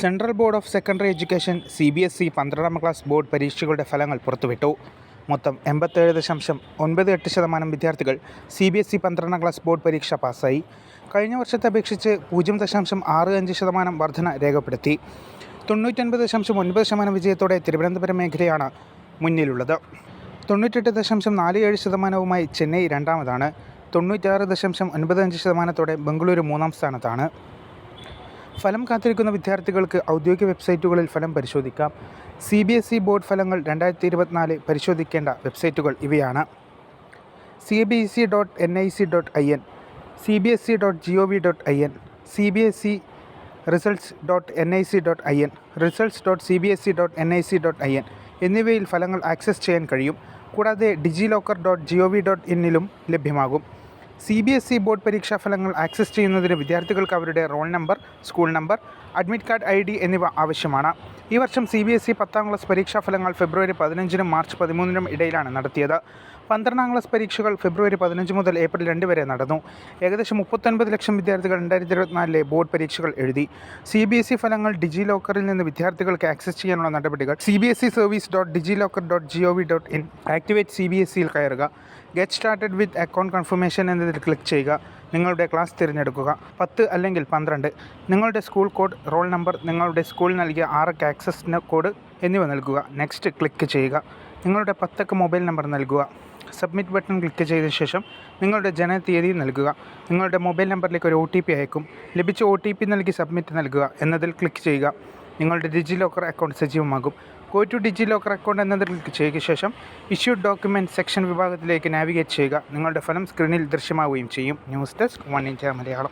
Central Board of Secondary Education C B S E പന്ത്രണ്ടാം class board പരീക്ഷകളുടെ ഫലങ്ങൾ പുറത്തുവിട്ടു. മൊത്തം എൺപത്തേഴ് ദശാംശം ഒൻപത് എട്ട് ശതമാനം വിദ്യാർത്ഥികൾ സി ബി എസ് ഇ പന്ത്രണ്ടാം ക്ലാസ് ബോർഡ് പരീക്ഷ പാസ്സായി. കഴിഞ്ഞ വർഷത്തെ അപേക്ഷിച്ച് പൂജ്യം ദശാംശം ആറ് അഞ്ച് ശതമാനം വർധന രേഖപ്പെടുത്തി. തൊണ്ണൂറ്റൊൻപത് ദശാംശം ഒൻപത് ശതമാനം വിജയത്തോടെ തിരുവനന്തപുരം മേഖലയാണ് മുന്നിലുള്ളത്. തൊണ്ണൂറ്റെട്ട് ദശാംശം നാല് ഏഴ് ശതമാനവുമായി ചെന്നൈ രണ്ടാമതാണ്. തൊണ്ണൂറ്റാറ് ദശാംശം ഒൻപത് അഞ്ച് ശതമാനത്തോടെ ബംഗളൂരു മൂന്നാം സ്ഥാനത്താണ്. ഫലം കാത്തിരിക്കുന്ന വിദ്യാർത്ഥികൾക്ക് ഔദ്യോഗിക വെബ്സൈറ്റുകളിൽ ഫലം പരിശോധിക്കാം. C B S E board ഫലങ്ങൾ രണ്ടായിരത്തി ഇരുപത്തിനാല് പരിശോധിക്കേണ്ട വെബ്സൈറ്റുകൾ ഇവയാണ്. C B S E dot N I C dot I N C B S E dot G O V dot I N C B S E results dot N I C dot I N results dot C B S E dot N I C dot I N എന്നിവയിൽ ഫലങ്ങൾ access ചെയ്യാൻ കഴിയും. കൂടാതെ DigiLocker dot G O V dot ഇന്നിലും ലഭ്യമാകും. C B S E board പരീക്ഷാ ഫലങ്ങൾ access ചെയ്യുന്നതിന് വിദ്യാർത്ഥികൾക്ക് അവരുടെ roll number school number admit card I D എന്നിവ ആവശ്യമാണ്. ഈ വർഷം സി ബി എസ് ഇ പത്താം ക്ലാസ് പരീക്ഷാ ഫലങ്ങൾ ഫെബ്രുവരി പതിനഞ്ചിനും മാർച്ച് പതിമൂന്നിനും ഇടയിലാണ് നടത്തിയത്. പന്ത്രണ്ടാം ക്ലാസ് പരീക്ഷകൾ ഫെബ്രുവരി പതിനഞ്ച് മുതൽ ഏപ്രിൽ രണ്ട് വരെ നടന്നു. ഏകദേശം മുപ്പത്തൊൻപത് ലക്ഷം വിദ്യാർത്ഥികൾ രണ്ടായിരത്തി ഇരുപത്തിനാലിലെ ബോർഡ് പരീക്ഷകൾ എഴുതി. സി ബി എസ് ഇ ഫലങ്ങൾ ഡിജി ലോക്കറിൽ നിന്ന് വിദ്യാർത്ഥികൾക്ക് ആക്സസ് ചെയ്യാനുള്ള നടപടികൾ. C B S E service dot DigiLocker dot G O V dot in activate C B S ഇയിൽ കയറുക. Get started with account confirmation എന്നതിൽ ക്ലിക്ക് ചെയ്യുക. നിങ്ങളുടെ ക്ലാസ് തിരഞ്ഞെടുക്കുക. പത്ത് അല്ലെങ്കിൽ പന്ത്രണ്ട്. നിങ്ങളുടെ സ്കൂൾ കോഡ് റോൾ നമ്പർ നിങ്ങളുടെ സ്കൂൾ നൽകിയ ആറക്ക ആക്സസ് കോഡ് എന്നിവ നൽകുക. നെക്സ്റ്റ് ക്ലിക്ക് ചെയ്യുക. നിങ്ങളുടെ പത്തക്ക മൊബൈൽ നമ്പർ നൽകുക. സബ്മിറ്റ് ബട്ടൺ ക്ലിക്ക് ചെയ്ത ശേഷം നിങ്ങളുടെ ജനനതീയതി നൽകുക. നിങ്ങളുടെ മൊബൈൽ നമ്പറിലേക്ക് ഒരു ഒ ടി പി അയക്കും. ലഭിച്ച ഒ ടി പി നൽകി സബ്മിറ്റ് നൽകുക. എന്നതിൽ ക്ലിക്ക് ചെയ്യുക. നിങ്ങളുടെ ഡിജി ലോക്കർ അക്കൗണ്ട് സജീവമാകും. Go to DigiLocker account എന്നതിൽ ക്ലിക്ക് ചെയ്ത ശേഷം ഇഷ്യൂ ഡോക്യുമെന്റ് സെക്ഷൻ വിഭാഗത്തിലേക്ക് നാവിഗേറ്റ് ചെയ്യുക. നിങ്ങളുടെ ഫലം സ്ക്രീനിൽ ദൃശ്യമാവുകയും ചെയ്യും. News desk one India Malayalam.